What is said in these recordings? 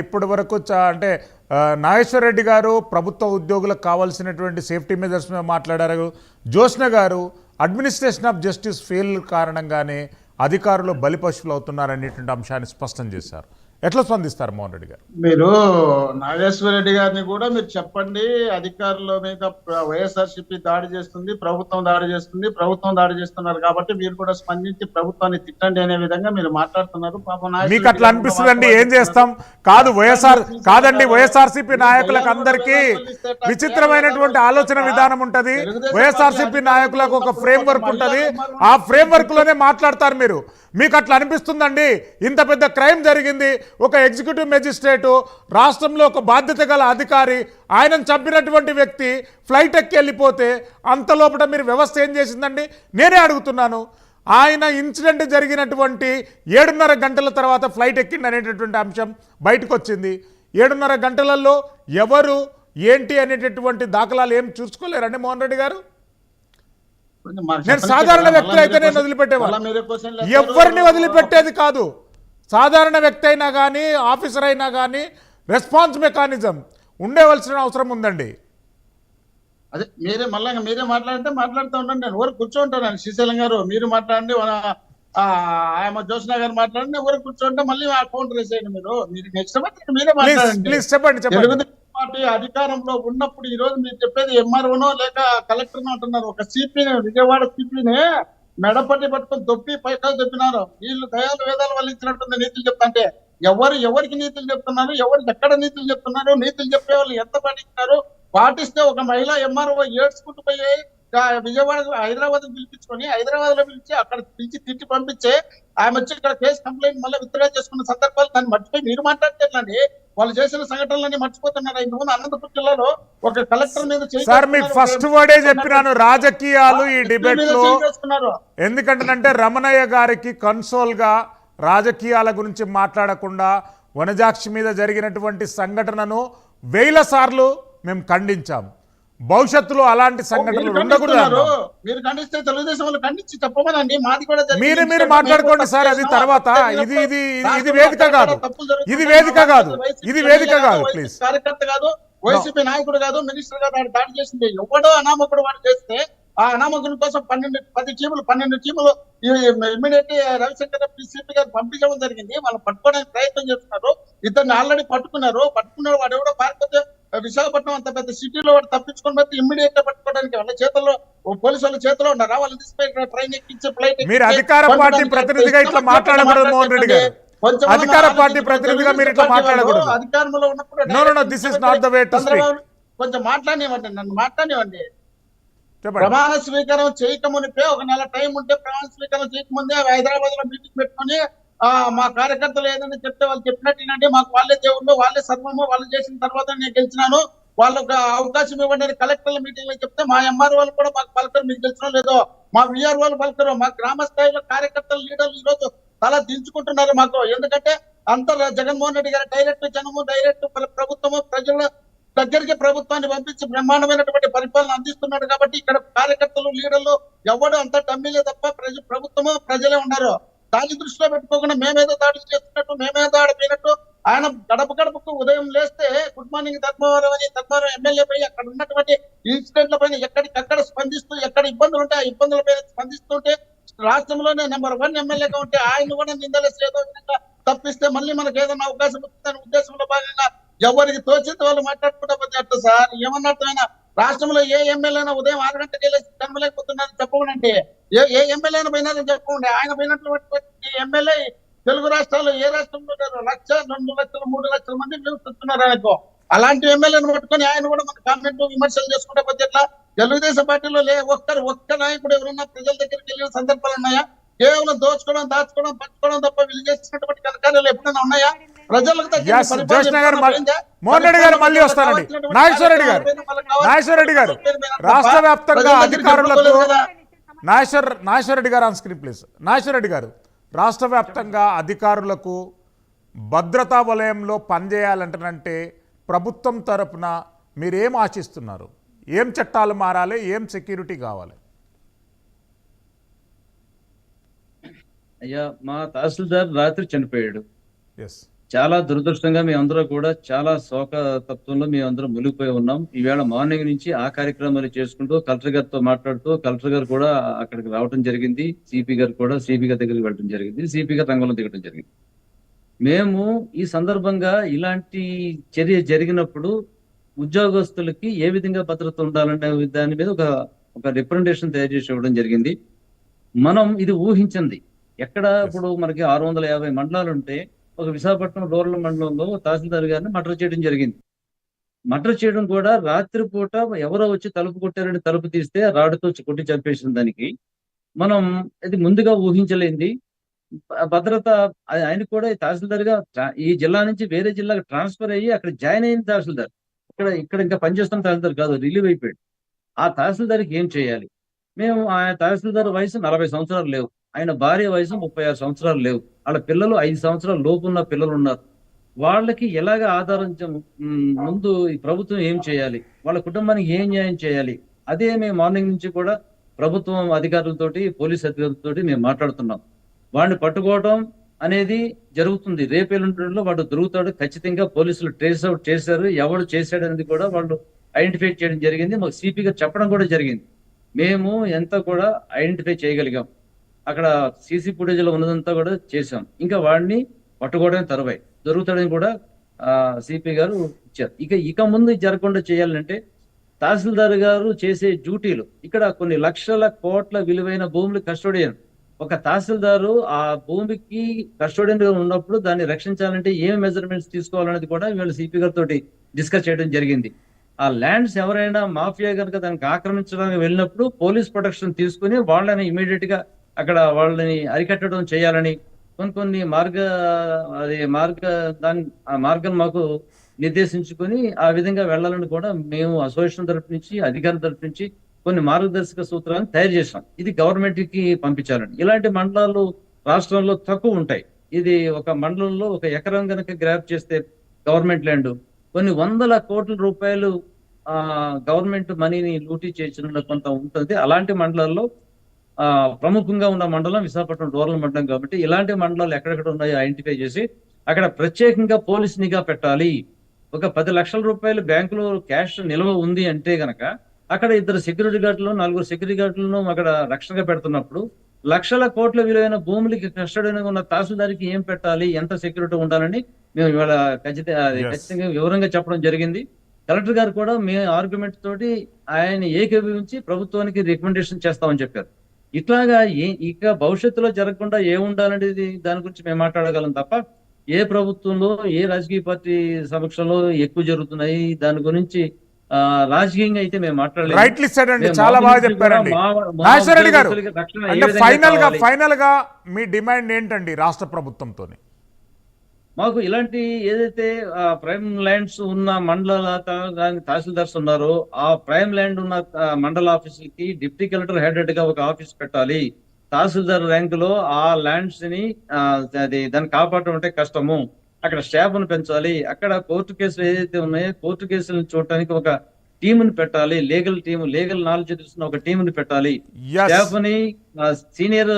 ఇప్పటి వరకు అంటే నాగేశ్వర రెడ్డి గారు ప్రభుత్వ ఉద్యోగులకు కావాల్సినటువంటి సేఫ్టీ మెజర్స్ మీద మాట్లాడారు. జోష్న గారు అడ్మినిస్ట్రేషన్ ఆఫ్ జస్టిస్ ఫెయిల్ కారణంగానే అధికారులు బలిపశువులు అవుతున్నారనేటువంటి అంశాన్ని స్పష్టం చేశారు. ఎట్లా స్పందిస్తారు మోహన్ రెడ్డి గారు? మీరు నాగేశ్వర రెడ్డి గారిని కూడా మీరు చెప్పండి. అధికారుల మీద వైఎస్ఆర్సీపీ దాడి చేస్తుంది ప్రభుత్వం దాడి చేస్తుంది ప్రభుత్వం దాడి చేస్తున్నారు కాబట్టి మీరు కూడా స్పందించి ప్రభుత్వాన్ని తిట్టండి అనే విధంగా మీరు మాట్లాడుతున్నారు. పాపం మీకు అట్లా అనిపిస్తుందండి? ఏం చేస్తాం? కాదు వైఎస్ఆర్ కాదండి వైఎస్ఆర్సీపీ నాయకులకు అందరికీ విచిత్రమైనటువంటి ఆలోచన విధానం ఉంటది. వైఎస్ఆర్సీపీ నాయకులకు ఒక ఫ్రేమ్ వర్క్ ఉంటది. ఆ ఫ్రేమ్ వర్క్లోనే మాట్లాడతారు మీరు. మీకు అట్లా అనిపిస్తుందండి? ఇంత పెద్ద క్రైమ్ జరిగింది. ఒక ఎగ్జిక్యూటివ్ మెజిస్ట్రేటు రాష్ట్రంలో ఒక బాధ్యత గల అధికారి ఆయనను చంపినటువంటి వ్యక్తి ఫ్లైట్ ఎక్కి వెళ్ళిపోతే అంత లోపల మీరు వ్యవస్థ ఏం చేసిందండి? నేనే అడుగుతున్నాను. ఆయన ఇన్సిడెంట్ జరిగినటువంటి ఏడున్నర గంటల తర్వాత ఫ్లైట్ ఎక్కింది అనేటటువంటి అంశం బయటకు వచ్చింది ఏడున్నర గంటలలో ఎవరు ఏంటి అనేటటువంటి దాఖలాలు ఏం చూసుకోలేరండి మోహన్ రెడ్డి గారు? నేను సాధారణ కదా, వ్యక్తి మళ్ళా అయితే నేను వదిలిపెట్టేవాడు. ఎవరిని వదిలిపెట్టేది కాదు. సాధారణ వ్యక్తి అయినా కానీ ఆఫీసర్ అయినా కానీ రెస్పాన్స్ మెకానిజం ఉండవలసిన అవసరం ఉందండి. అదే మీరే మళ్ళా మీరే మాట్లాడితే మాట్లాడుతూ ఉండండి. నేను ఊరు కూర్చోంటాను శ్రీశైలం గారు మీరు మాట్లాడండి మన- ఆ, ఆయమ్మ జ్యోత్స్న గారు మాట్లాడండి ఊరు కూర్చోంటే మళ్ళీ ఆ కౌంటర్ వేసేయండి మీరు. మీరు నెక్స్ట్ మీరే మాట్లాడండి. చెప్పండి చెప్పండి. తెలుగుదేశం పార్టీ అధికారంలో ఉన్నప్పుడు ఈ రోజు మీరు చెప్పేది ఎంఆర్ఓనో లేక కలెక్టర్ అంటున్నారు. ఒక సిపిని విజయవాడ సిపిని మెడపట్టి పట్టుకొని దొప్పి పైకాలు దొప్పినారు. వీళ్ళు దయాలు వేదాలు వల్లించినట్టుంది నీతులు చెప్తాంటే ఎవరు ఎవరికి నీతులు చెప్తున్నారు ఎవరికి ఎక్కడ నీతులు చెప్తున్నారు నీతులు చెప్పే వాళ్ళు ఎంత పాటిస్తున్నారు పాటిస్తే ఒక మహిళ ఎంఆర్ఓ ఏడ్చుకుంటూ పోయి విజయవాడ హైదరాబాద్ పిలిపించుకొని హైదరాబాద్లో పిలిచి అక్కడ పిలిచి తిట్టి పంపించే ఆమె వచ్చి ఇక్కడ కేసు కంప్లైంట్ మళ్ళీ విత్డ్రా చేసుకున్న సందర్భాలు దాన్ని మర్చిపోయి మీరు మాట్లాడలేదండి వాళ్ళు చేసిన సంఘటనలన్నీ మర్చిపోతున్నారు ఇంతకుముందు అనంతపురం జిల్లాలో ఒక కలెక్టర్ మీద సార్ మీకు. ఫస్ట్ వర్డే చెప్పినాను రాజకీయాలు ఈ డిబేట్లో. ఎందుకంటే రమణయ్య గారికి కన్సోల్గా రాజకీయాల గురించి మాట్లాడకుండా వనజాక్షి మీద జరిగినటువంటి సంఘటనను వేల సార్లు మేము ఖండించాం భవిష్యత్తులో అలాంటి సంఘటనలు మీరు ఉండకూడదు. మీరు ఖండిస్తే తెలుగుదేశం వాళ్ళు ఖండించి చెప్పమనండి. మాది కూడా. మీరు మీరు మాట్లాడుకోండి సార్ అది. తర్వాత. ఇది ఇది ఇది- వేదిక కాదు. ఇది వేదిక కాదు. ఇది వేదిక కాదు ప్లీజ్ కార్యకర్త కాదు వైసీపీ నాయకుడు కాదు మినిస్టర్ గారు దాడి దాడి చేసింది. ఎవడో అనామకుడు వాడు చేస్తే ఆ అనామకుని కోసం పన్నెండు పది టీములు పన్నెండు టీములు ఇమ్మీడియట్ రవిశంకర్ పిసిపి గారు పంపించడం జరిగింది. వాళ్ళు పట్టుకోవడానికి ప్రయత్నం చేస్తున్నారు. ఇద్దరిని ఆల్రెడీ పట్టుకున్నారు. పట్టుకున్నారు వాడు ఎవడో పారిపోతే విశాఖపట్నం అంత పెద్ద సిటీలో వాడు తప్పించుకొని పోతే ఇమ్మీడియట్గా పట్టుకోవడానికి వాళ్ళ చేతుల్లో పోలీసు వాళ్ళ చేతిలో ఉన్నారా వాళ్ళు తీసుకుపోయి ట్రైన్ ఎక్కించి ఫ్లైట్ మీరు అధికార పార్టీ ప్రతినిధిగా ఇట్లా మాట్లాడకూడదు మోహన్ రెడ్డి గారు. అధికార పార్టీ ప్రతినిధిగా మీరు ఇట్లా మాట్లాడకూడదు. అధికారంలో ఉన్నప్పుడు no, this is not the way to speak. Chandrababu కొంచెం మాట్లాడివ్వండి నన్ను మాట్లాడివ్వండి చెప్పండి. ప్రమాణ స్వీకారం చేయకమునిపే ఒక నెల టైం ఉంటే ప్రమాణ స్వీకారం చేయకముందే హైదరాబాద్లో మీటింగ్ పెట్టుకొని ఆ మా కార్యకర్తలు ఏదైనా చెప్తే వాళ్ళు చెప్పినట్టేనండి మాకు వాళ్ళే దేవుళ్ళు వాళ్ళే సర్వము వాళ్ళు చేసిన తర్వాత నేను గెలిచినాను. వాళ్ళకు అవకాశం ఇవ్వండి అని కలెక్టర్ల మీటింగ్లో చెప్తే మా ఎంఆర్ వాళ్ళు కూడా మాకు పలకరు మీకు తెలిసిన లేదో. మా విఆర్ వాళ్ళు పలకరు మా గ్రామ స్థాయిలో కార్యకర్తలు లీడర్లు ఈ రోజు తల దించుకుంటున్నారు మాకు. ఎందుకంటే అంత జగన్మోహన్ రెడ్డి గారు డైరెక్ట్ జనము డైరెక్ట్ ప్రభుత్వము ప్రజల దగ్గరికి ప్రభుత్వాన్ని పంపించి బ్రహ్మాండమైనటువంటి పరిపాలన అందిస్తున్నాడు కాబట్టి ఇక్కడ కార్యకర్తలు లీడర్లు ఎవడు అంత డమ్మీలే తప్ప ప్రజ ప్రభుత్వము ప్రజలే ఉన్నారు దాన్ని దృష్టిలో పెట్టుకోకుండా మేమేదో దాడి చేస్తున్నట్టు మేమేదో ఆడిపోయినట్టు ఆయన గడప గడపకు ఉదయం లేస్తే గుడ్ మార్నింగ్ ధర్మవరం అని ధర్మవరం ఎమ్మెల్యే పై అక్కడ ఉన్నటువంటి ఇన్సిడెంట్ల పైన ఎక్కడికక్కడ స్పందిస్తూ ఎక్కడ ఇబ్బందులు ఉంటే ఆ ఇబ్బందుల పైన స్పందిస్తుంటే రాష్ట్రంలోనే నెంబర్ వన్ ఎమ్మెల్యేగా ఉంటే ఆయన కూడా నిందలేసి ఏదో విధంగా తప్పిస్తే మళ్ళీ మనకు ఏదైనా అవకాశం వస్తుందనే ఉద్దేశంలో భాగంగా ఎవరికి తోచింది వాళ్ళు మాట్లాడుకుంటా పోతే అట్లా సార్ ఏమన్నట్టుమైనా రాష్ట్రంలో ఏ ఎమ్మెల్యేనా ఉదయం ఆరు గంటలకు వెళ్ళేసి కనమలేకపోతున్నారని చెప్పకుండా ఏ ఏ ఎమ్మెల్యేనా పోయినారని చెప్పకుండా. ఆయన పోయినట్లు ఎమ్మెల్యే తెలుగు రాష్ట్రాల్లో ఏ రాష్ట్రంలో లక్ష రెండు లక్షలు మూడు లక్షల మంది నివసిస్తున్నారు ఆయనకు. అలాంటి ఎమ్మెల్యేని పట్టుకొని ఆయన కూడా మన కామెంట్ విమర్శలు చేసుకుంటే పోతే ఎట్లా? తెలుగుదేశం పార్టీలో లే ఒక్కరు ఒక్క నాయకుడు ఎవరున్నా ప్రజల దగ్గరికి వెళ్ళిన సందర్భాలు ఉన్నాయా? కేవలం దోచుకోవడం దాచుకోవడం పంచుకోవడం తప్ప వీళ్ళు చేసినటువంటి కనకార్యాలు ఎప్పుడైనా ఉన్నాయా? మోహన్ రెడ్డి గారు మళ్ళీ వస్తారండి. కావాల్సినటువంటి నాగేశ్వర రెడ్డి గారు. వాళ్ళకి కావాల్సిన నాగేశ్వర రెడ్డి గారు. రాష్ట్ర వ్యాప్తంగా అధికారులకు నాగేశ్వర్ నాగేశ్వర రెడ్డి గారు on screen please Nageshwara Reddy గారు రాష్ట్ర వ్యాప్తంగా అధికారులకు భద్రతా వలయంలో పనిచేయాలంటనంటే ప్రభుత్వం తరపున మీరేం ఆశిస్తున్నారు? ఏం చట్టాలు మారాలి? ఏం సెక్యూరిటీ కావాలి? అయ్యా మా తహసీల్దార్ రాత్రి చనిపోయాడు. ఎస్ చాలా దురదృష్టంగా మేమందరూ కూడా చాలా శోక తత్వంలో మేమందరం మునిగిపోయి ఉన్నాం. ఈవేళ మార్నింగ్ నుంచి ఆ కార్యక్రమాలు చేసుకుంటూ కలెక్టర్ గారితో మాట్లాడుతూ కలెక్టర్ గారు కూడా అక్కడికి రావడం జరిగింది. సిపి గారు కూడా సిపి గారి దగ్గరికి వెళ్ళడం జరిగింది. సిపి గారు రంగంలో దిగడం జరిగింది. మేము ఈ సందర్భంగా ఇలాంటి చర్య జరిగినప్పుడు ఉద్యోగస్తులకి ఏ విధంగా భద్రత ఉండాలనే దాని మీద ఒక ఒక రిప్రజెంటేషన్ తయారు చేసి ఇవ్వడం జరిగింది. మనం ఇది ఊహించింది ఎక్కడ ఇప్పుడు మనకి ఆరు వందల యాభై మండలాలు ఉంటే ఒక విశాఖపట్నం రూరల్ మండలంలో తహసీల్దార్ గారిని మర్డర్ చేయడం జరిగింది. మర్డర్ చేయడం కూడా రాత్రిపూట ఎవరో వచ్చి తలుపు కొట్టారని తలుపు తీస్తే రాడుతో కొట్టి చంపేసిన దానికి. మనం ఇది ముందుగా ఊహించలేంది. భద్రత ఆయన కూడా ఈ తహసీల్దార్గా ఈ జిల్లా నుంచి వేరే జిల్లాకు ట్రాన్స్ఫర్ అయ్యి అక్కడ జాయిన్ అయిన తహసీల్దార్. ఇక్కడ ఇక్కడ ఇంకా పనిచేస్తున్న తహసీల్దార్ కాదు రిలీవ్ అయిపోయాడు. ఆ తహసీల్దార్కి ఏం చేయాలి? మేము ఆ తహసీల్దార్ వయసు నలభై సంవత్సరాలు లేవు. ఆయన భార్య వయసు ముప్పై ఆరు సంవత్సరాలు లేవు. వాళ్ళ పిల్లలు ఐదు సంవత్సరాల లోపు ఉన్న పిల్లలు ఉన్నారు వాళ్ళకి ఎలాగ ఆధారం ముందు ఈ ప్రభుత్వం ఏం చేయాలి? వాళ్ళ కుటుంబానికి ఏం న్యాయం చేయాలి? అదే మేము మార్నింగ్ నుంచి కూడా ప్రభుత్వం అధికారులతోటి పోలీస్ అధికారులతోటి మేము మాట్లాడుతున్నాం. వాడిని పట్టుకోవడం అనేది జరుగుతుంది. రేపు ఎల్లుండిలో వాడు దొరుకుతాడు. ఖచ్చితంగా పోలీసులు ట్రేస్ అవుట్ చేశారు. ఎవడు చేశాడు అనేది కూడా వాళ్ళు ఐడెంటిఫై చేయడం జరిగింది. మాకు సిపి గారు చెప్పడం కూడా జరిగింది. మేము ఎంత కూడా ఐడెంటిఫై చేయగలిగాం. అక్కడ సీసీ ఫుటేజ్లో ఉన్నదంతా కూడా చేశాం. ఇంకా వాడిని పట్టుకోవడం తరువాయి. దొరుకుతాడని కూడా సిపి గారు ఇచ్చారు. ఇక ఇక ముందు జరగకుండా చేయాలంటే తహసీల్దార్ గారు చేసే డ్యూటీలు. ఇక్కడ కొన్ని లక్షల కోట్ల విలువైన భూములు కస్టోడియన్. ఒక తహసీల్దారు ఆ భూమికి కస్టోడియన్గా ఉన్నప్పుడు దాన్ని రక్షించాలంటే ఏం మెజర్మెంట్స్ తీసుకోవాలనేది కూడా వీళ్ళు సిపి గారితో డిస్కస్ చేయడం జరిగింది. ఆ ల్యాండ్స్ ఎవరైనా మాఫియా కనుక దానికి ఆక్రమించడానికి వెళ్ళినప్పుడు పోలీస్ ప్రొటెక్షన్ తీసుకుని వాళ్ళని ఇమీడియట్గా అక్కడ వాళ్ళని అరికట్టడం చేయాలని కొన్ని కొన్ని మార్గ అది మార్గ దాని ఆ మార్గం మాకు నిర్దేశించుకొని ఆ విధంగా వెళ్ళాలని కూడా మేము అసోసియేషన్ తరపు నుంచి అధికారుల తరపు నుంచి కొన్ని మార్గదర్శక సూత్రాలను తయారు చేసాం ఇది గవర్నమెంట్కి పంపించాలని. ఇలాంటి మండలాలు రాష్ట్రంలో తక్కువ ఉంటాయి. ఇది ఒక మండలంలో ఒక ఎకరం కనుక గ్రాప్ చేస్తే గవర్నమెంట్ ల్యాండ్ కొన్ని వందల కోట్ల రూపాయలు ఆ గవర్నమెంట్ మనీని లూటీ చేసిన కొంత ఉంటుంది. అలాంటి మండలాల్లో ప్రముఖంగా ఉన్న మండలం విశాఖపట్నం రూరల్ మండలం కాబట్టి ఇలాంటి మండలాలు ఎక్కడెక్కడ ఉన్నాయో ఐడెంటిఫై చేసి అక్కడ ప్రత్యేకంగా పోలీస్ నిఘా పెట్టాలి. ఒక పది లక్షల రూపాయలు బ్యాంకులో క్యాష్ నిల్వ ఉంది అంటే గనక అక్కడ ఇద్దరు సెక్యూరిటీ గార్డులు నలుగురు సెక్యూరిటీ గార్డులను అక్కడ రక్షణగా పెడుతున్నప్పుడు లక్షల కోట్ల విలువైన భూములకి కస్టడీగా ఉన్న తహసీల్దార్కి ఏం పెట్టాలి? ఎంత సెక్యూరిటీ ఉండాలని మేము ఇవాళ ఖచ్చితంగా. ఖచ్చితంగా వివరంగా చెప్పడం జరిగింది. కలెక్టర్ గారు కూడా మీ ఆర్గ్యుమెంట్ తోటి ఆయన ఏకీభవించి ప్రభుత్వానికి రికమెండేషన్ చేస్తామని చెప్పారు. ఇట్లాగా ఏ ఇక భవిష్యత్తులో జరగకుండా ఏ ఉండాలనేది దాని గురించి మేము మాట్లాడగలం తప్ప ఏ ప్రభుత్వంలో ఏ రాజకీయ పార్టీ సమక్షంలో ఎక్కువ జరుగుతున్నాయి దాని గురించి ఆ, రాజకీయంగా అయితే మేము మాట్లాడలేదు రైట్లీ సెడ్ అండి మేము చాలా బాగా చెప్పారండి. నాగేశ్వరరెడ్డి గారు అంటే ఫైనల్గా? ఫైనల్గా మీ డిమాండ్ ఏంటండి రాష్ట్ర ప్రభుత్వంతో మాకు ఇలాంటి ఏదైతే ప్రైమ్ ల్యాండ్స్ ఉన్న మండల తహసీల్దార్స్ ఉన్నారో ఆ ప్రైమ్ ల్యాండ్ ఉన్న మండల ఆఫీసులకి డిప్యూటీ కలెక్టర్ హెడ్గా ఒక ఆఫీస్ పెట్టాలి. తహసీల్దార్ ర్యాంకులో ఆ ల్యాండ్స్ని అది దాన్ని కాపాడటం అంటే కష్టము. అక్కడ స్టాఫ్ను పెంచాలి. అక్కడ కోర్టు కేసులు ఏదైతే ఉన్నాయో కోర్టు కేసులను చూడటానికి ఒక టీముని పెట్టాలి లీగల్ టీమ్ లీగల్ నాలెడ్జ్ తెలిసిన ఒక టీముని పెట్టాలి. ఎస్ స్టాఫ్ని సీనియర్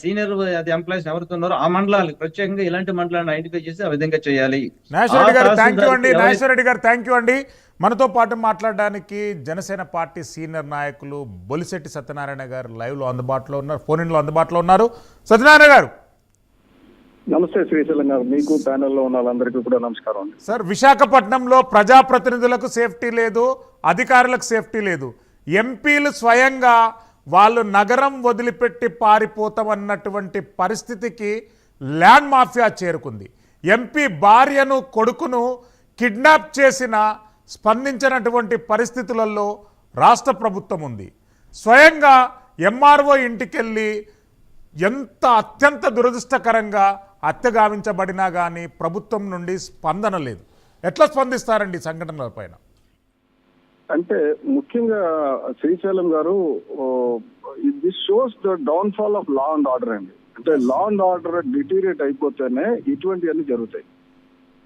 సీనియర్ అది ఎంప్లాయీస్ ఎవరైతే ఉన్నారో ఆ మండలాలకు ప్రత్యేకంగా ఇలాంటి మండలాన్ని ఐడెంటిఫై చేసి ఆ విధంగా చేయాలి. థ్యాంక్ యూ అండి. మనతో పాటు మాట్లాడడానికి జనసేన పార్టీ సీనియర్ నాయకులు బొలిశెట్టి సత్యనారాయణ గారు లైవ్లో అందుబాటులో ఉన్నారు ఫోన్ ఇన్లో అందుబాటులో ఉన్నారు. సత్యనారాయణ గారు నమస్తే శ్రీశైలం గారు మీకు ప్యానెల్లో ఉన్న వాళ్ళందరికీ కూడా నమస్కారం అండి. సార్ విశాఖపట్నంలో ప్రజాప్రతినిధులకు సేఫ్టీ లేదు అధికారులకు సేఫ్టీ లేదు. ఎంపీలు స్వయంగా వాళ్ళు నగరం వదిలిపెట్టి పారిపోతామన్నటువంటి పరిస్థితికి ల్యాండ్ మాఫియా చేరుకుంది. ఎంపీ భార్యను కొడుకును కిడ్నాప్ చేసిన స్పందించినటువంటి పరిస్థితులలో రాష్ట్ర ప్రభుత్వం ఉంది. స్వయంగా ఎంఆర్ఓ ఇంటికెళ్ళి ఎంత అత్యంత దురదృష్టకరంగా హత్య గావించబడినా కానీ ప్రభుత్వం నుండి స్పందన లేదు. ఎట్లా స్పందిస్తారండి సంఘటనల పైన? అంటే ముఖ్యంగా Srisailam garu this shows the downfall of law and order అండి. అంటే లా అండ్ ఆర్డర్ డిటీరియేట్ అయిపోతేనే ఇటువంటివన్నీ జరుగుతాయి.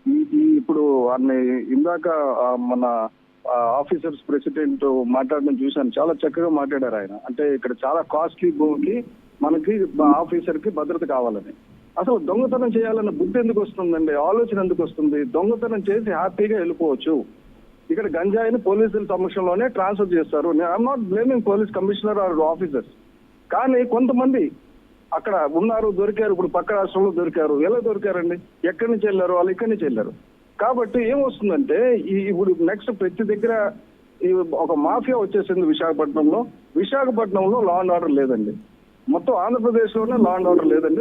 ఈ ఈ ఇప్పుడు అన్ని ఇందాక మన ఆఫీసర్స్ ప్రెసిడెంట్ మాట్లాడడం చూశాను. చాలా చక్కగా మాట్లాడారు ఆయన. అంటే ఇక్కడ చాలా కాస్ట్లీ భూమికి మనకి ఆఫీసర్కి భద్రత కావాలని. అసలు దొంగతనం చేయాలన్న బుద్ధి ఎందుకు వస్తుందండి? ఆలోచన ఎందుకు వస్తుంది? దొంగతనం చేసి హ్యాపీగా వెళ్ళిపోవచ్చు. ఇక్కడ గంజాయిని పోలీసుల సమక్షంలోనే ట్రాన్స్ఫర్ చేస్తారు. I'm not blaming police commissioner or officers కానీ కొంతమంది అక్కడ ఉన్నారు దొరికారు. ఇప్పుడు పక్క రాష్ట్రంలో దొరికారు. ఎలా దొరికారండి? ఎక్కడి నుంచి వెళ్ళారు? వాళ్ళు ఇక్కడి నుంచి వెళ్ళారు. కాబట్టి ఏమొస్తుందంటే ఈ ఇప్పుడు నెక్స్ట్ ప్రతి దగ్గర ఈ ఒక మాఫియా వచ్చేసింది విశాఖపట్నంలో. విశాఖపట్నంలో లా అండ్ ఆర్డర్ లేదండి. మొత్తం ఆంధ్రప్రదేశ్లోనే లా అండ్ ఆర్డర్ లేదండి.